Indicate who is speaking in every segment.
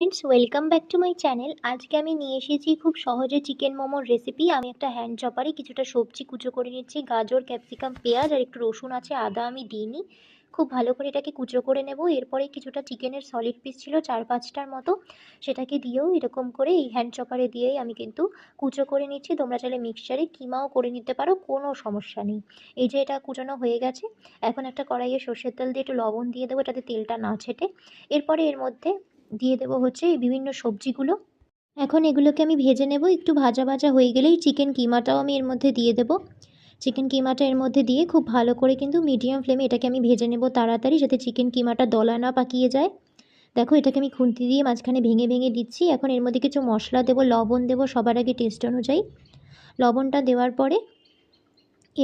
Speaker 1: Friends welcome back to my channel আজকে আমি নিয়ে এসেছি খুব সহজে চিকেন মোমোর রেসিপি আমি একটা হ্যান্ড চপারে কিছুটা সবজি কুচো করে নিচ্ছি গাজর ক্যাপসিকাম পেঁয়াজ আর একটু রসুন আছে, আদা আমি দিইনি। খুব ভালো করে এটাকে কুচো করে নেব। এরপরে কিছুটা চিকেনের সলিড পিস ছিল, চার পাঁচটার মতো। সেটাকে দিয়েও এরকম করে এই হ্যান্ড চপারে দিয়েই আমি কিন্তু কুচো করে নিচ্ছি। তোমরা চাইলে মিক্সচারে কিমাও করে নিতে পারো, কোনো সমস্যা নেই। এই যে এটা কুচোনো হয়ে গেছে, এখন একটা কড়াইয়ে সর্ষের তেল দিয়ে একটু লবণ দিয়ে দেবো, এটাতে তেলটা না ছেটে। এরপরে এর মধ্যে দিয়ে দেবো হচ্ছে এই বিভিন্ন সবজিগুলো। এখন এগুলোকে আমি ভেজে নেব। একটু ভাজা ভাজা হয়ে গেলেই চিকেন কিমাটাও আমি এর মধ্যে দিয়ে দেবো। চিকেন কিমাটা এর মধ্যে দিয়ে খুব ভালো করে কিন্তু মিডিয়াম ফ্লেমে এটাকে আমি ভেজে নেব তাড়াতাড়ি যাতে চিকেন কিমাটা দলা না পাকিয়ে যায়। দেখো, এটাকে আমি খুন্তি দিয়ে মাঝখানে ভেঙে ভেঙে দিচ্ছি। এখন এর মধ্যে কিছু মশলা দেবো, লবণ দেবো সবার আগে টেস্ট অনুযায়ী। লবণটা দেওয়ার পরে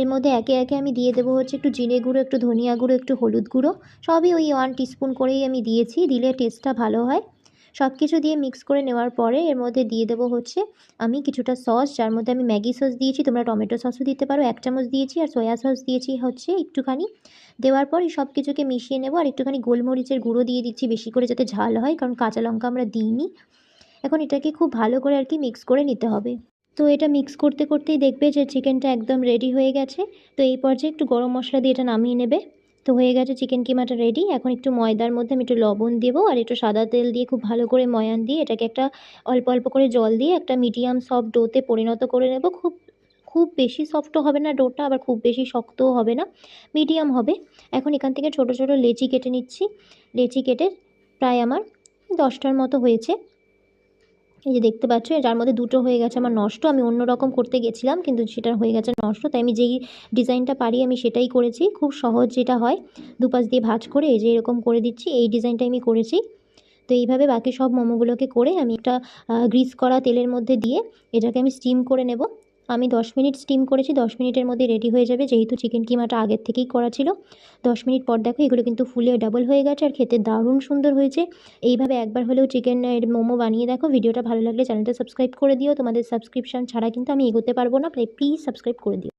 Speaker 1: এর মধ্যে একে একে আমি দিয়ে দেবো হচ্ছে একটু জিরে গুঁড়ো, একটু ধনিয়া গুঁড়ো, একটু হলুদ গুঁড়ো। সবই ওই ওয়ান টিস্পুন করেই আমি দিয়েছি, দিলে টেস্টটা ভালো হয়। সব কিছু দিয়ে মিক্স করে নেওয়ার পরে এর মধ্যে দিয়ে দেবো হচ্ছে আমি কিছুটা সস যার মধ্যে আমি ম্যাগি সস দিয়েছি, তোমরা টমেটো সসও দিতে পারো, এক চামচ দিয়েছি আর সয়া সস দিয়েছি হচ্ছে একটুখানি। দেওয়ার পর সব কিছুকে মিশিয়ে নেব, আর একটুখানি গোলমরিচের গুঁড়ো দিয়ে দিচ্ছি বেশি করে যাতে ঝাল হয়, কারণ কাঁচা লঙ্কা আমরা দিইনি। এখন এটাকে খুব ভালো করে আর কি মিক্স করে নিতে হবে। তো এটা মিক্স করতে করতেই দেখবে যে চিকেনটা একদম রেডি হয়ে গেছে। তো এই পর্যায়ে একটু গরম মশলা দিয়ে এটা নামিয়ে নেবে। তো হয়ে গেছে চিকেন কিমাটা রেডি এখন একটু ময়দার মধ্যে আমি একটু লবণ দেবো আর একটু সাদা তেল দিয়ে খুব ভালো করে ময়ান দিয়ে এটাকে একটা অল্প অল্প করে জল দিয়ে একটা মিডিয়াম সফট ডোতে পরিণত করে নেব। খুব খুব বেশি সফটও হবে না ডোটা আবার খুব বেশি শক্তও হবে না। মিডিয়াম হবে। এখন এখান থেকে ছোট ছোট লেচি কেটে নিচ্ছি। লেচি কেটে প্রায় আমার দশটার মতো হয়েছে। এই যে দেখতে পাচ্ছ যার মধ্যে দুটো হয়ে গেছে আমার নষ্ট। আমি অন্য রকম করতে গেছিলাম, কিন্তু সেটা হয়ে গেছে নষ্ট। তাই আমি যেই ডিজাইনটা পারি, আমি সেটাই করেছি। খুব সহজ যেটা হয়, দুপাশ দিয়ে ভাজ করে এই যে এরকম করে দিচ্ছি, এই ডিজাইনটা আমি করেছি। তো এইভাবে বাকি সব মোমোগুলোকে করে আমি একটা গ্রিস করা তেলের মধ্যে দিয়ে এটাকে আমি স্টিম করে নেব। আমি দশ মিনিট স্টিম করেছি, দশ মিনিটের মধ্যে রেডি হয়ে যাবে। যেহেতু চিকেন কিমাটা আগের থেকেই করা ছিল, দশ মিনিট পর দেখো এগুলো কিন্তু ফুলে ডাবল হয়ে গেছে আর খেতে দারুণ সুন্দর হয়েছে। এইভাবে একবার হলেও চিকেন মোমো বানিয়ে দেখো। ভিডিওটা ভালো লাগলে চ্যানেলটা সাবস্ক্রাইব করে দিও। তোমাদের সাবস্ক্রিপশান ছাড়া কিন্তু আমি এগোতে পারব না। প্লিজ সাবস্ক্রাইব করে দিও।